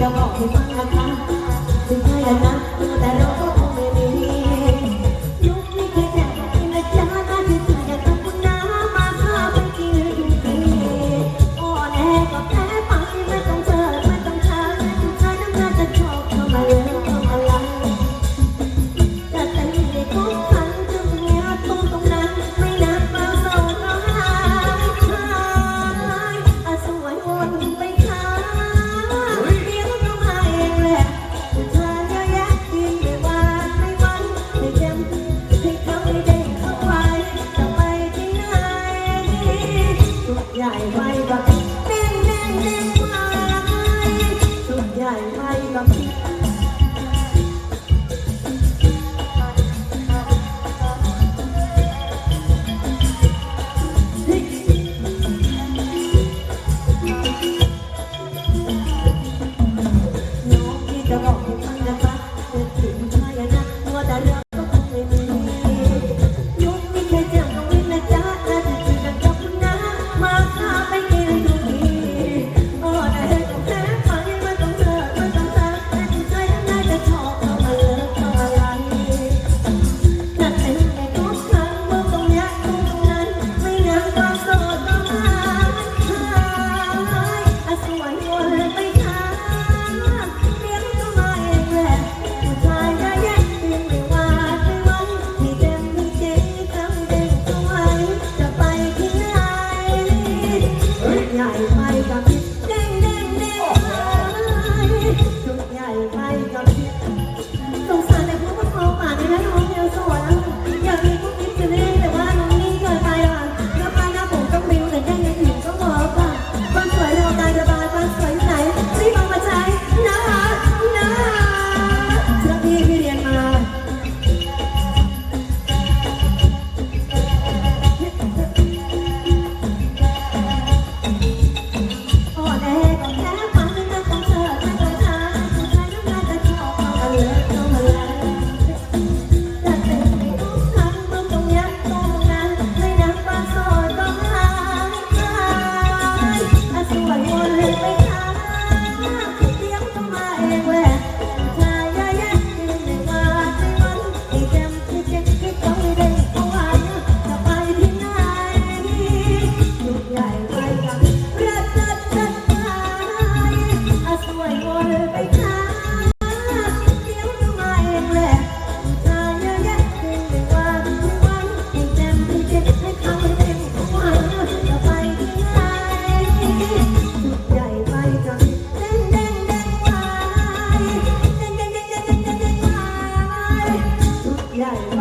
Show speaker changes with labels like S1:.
S1: จะบอกให้ฟังนะคะถึงใครยานั้น Thank you. Vidal.